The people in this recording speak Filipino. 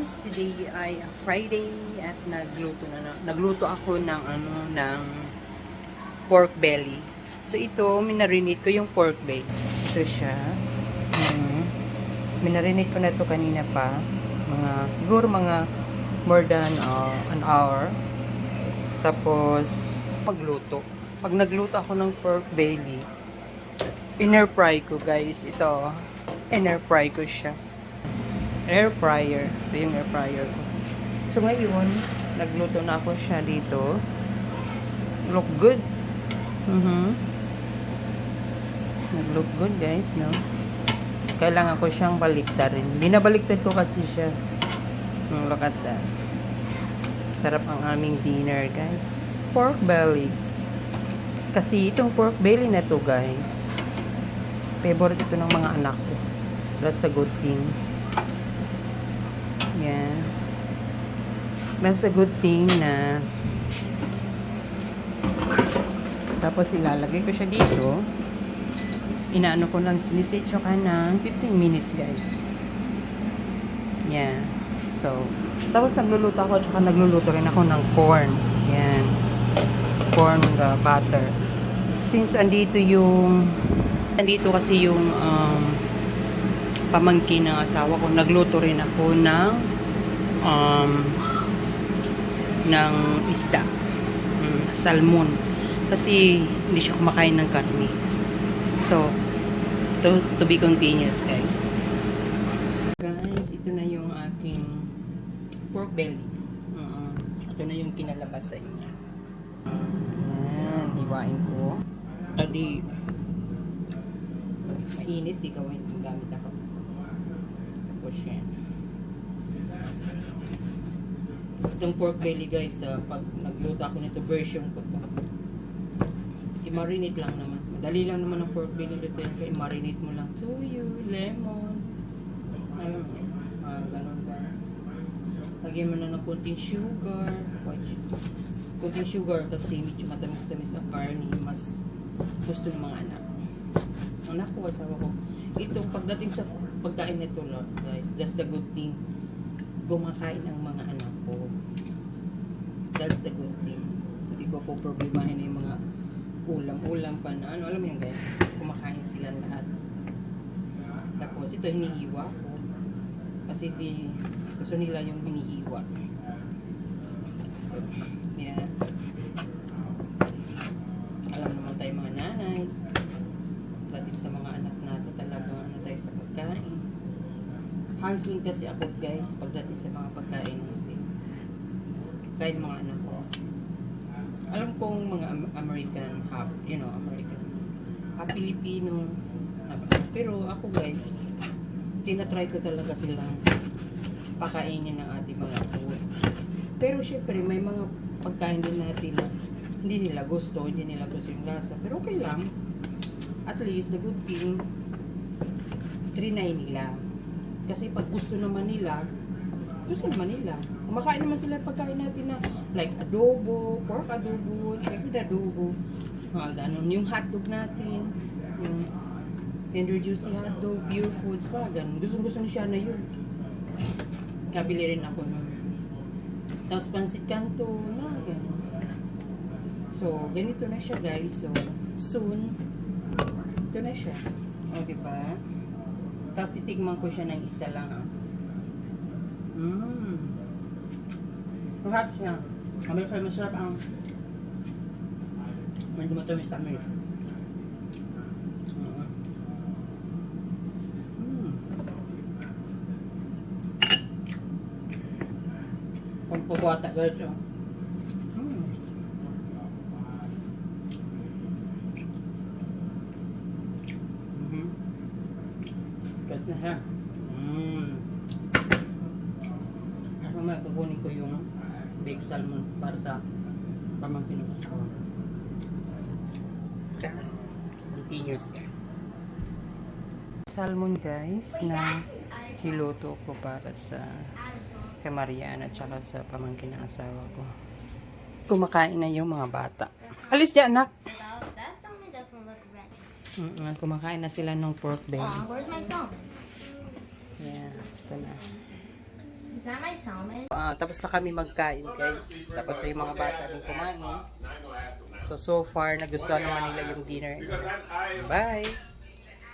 guys, today ay Friday at nagluto na, na nagluto ako ng ano ng pork belly. So ito, minarinate ko yung pork belly. Ito siya. Mm. Minarinate ko na to kanina pa. Mga siguro mga more than uh, an hour. Tapos magluto. Pag nagluto ako ng pork belly, inner fry ko guys. Ito, inner fry ko siya air fryer. Ito yung air fryer ko. So ngayon, nagluto na ako siya dito. Look good. Mhm. Nag-look good guys, no? Kailangan ko siyang baliktarin. Binabaliktad ko kasi siya. Mm, Look at that. Sarap ang aming dinner, guys. Pork belly. Kasi itong pork belly na to, guys. Favorite ito ng mga anak ko. That's the good thing. Yan. That's a good thing na tapos ilalagay ko siya dito. Inaano ko lang sinisitso ka ng 15 minutes guys. Yan. So, tapos nagluluto ako at saka nagluluto rin ako ng corn. Yan. Corn uh, butter. Since andito yung andito kasi yung um, pamangkin ng asawa ko, nagluto rin ako ng um, ng isda. Mm, salmon. Kasi hindi siya kumakain ng karne. So, to, to be continuous, guys. Guys, ito na yung aking pork belly. Mm, ito na yung kinalabas sa inyo. Yan, hiwain ko. Tadi, mainit, di gawin ang gamit ako. Yan. Itong pork belly guys, ah, pag nagluto ako nito, version ko to. I-marinate lang naman. Madali lang naman ang pork belly luto i-marinate mo lang toyo, lemon, mo, ah, ganun ka. Lagyan mo na ng konting sugar. Watch. Konting sugar kasi medyo matamis-tamis ang karne. Mas gusto ng mga anak. Anak ko, asawa ko. Ito, pagdating sa pagkain nito, guys, that's the good thing. Kumakain ang mga anak ko. That's the good thing. Hindi ko po problemahin yung mga ulam-ulam pa na ano. Alam mo yun, guys? Kumakain sila lahat. Tapos, ito hinihiwa ko. Kasi di, gusto nila yung hinihiwa. So, yeah. Alam naman tayo mga nanay. Dating sa mga anak natin talaga ano tayo sa pagkain. Hands on kasi ako guys pagdating sa mga pagkain natin. Kahit mga anak ko. Alam kong mga Am- American half, you know, American half Filipino. Pero ako guys, tinatry ko talaga silang pakainin ng ating mga food. Pero syempre, may mga pagkain din natin na hindi nila gusto, hindi nila gusto yung lasa. Pero okay lang. At least, the good thing, trinay nila. Kasi pag gusto naman nila, gusto naman nila. Kumakain naman sila pagkain natin na like adobo, pork adobo, chicken adobo, mga ganun. Yung hotdog natin, yung tender juicy hotdog, pure foods, mga ganun. Gusto gusto siya na yun. Nabili rin ako nun. Tapos pansit canto, na ganun. So, ganito na siya guys. So, soon, ito na siya. O, di ba? Tapos titigman ko siya ng isa lang ah. Mmm. Masarap siya. Sabi ko masarap ang medyo matamis tamis. Oo. Mm. Pagpabata guys oh. Mm. Mhm. Kahit na siya. Mm. Mamaya kukunin ko yung big salmon para sa pamangkin ng asawa. Continuous ka. Salmon guys na niluto ko para sa kay Mariana at saka sa pamangkin ng asawa ko. Kumakain na yung mga bata. Alis dyan anak! Red. Mm, kumakain na sila ng pork belly. Aw, where's my song? Ito na. Is that my salmon? Ah, tapos na kami magkain, guys. Tapos na yung mga bata din kumain. So, so far, nagustuhan naman nila yung dinner. Bye!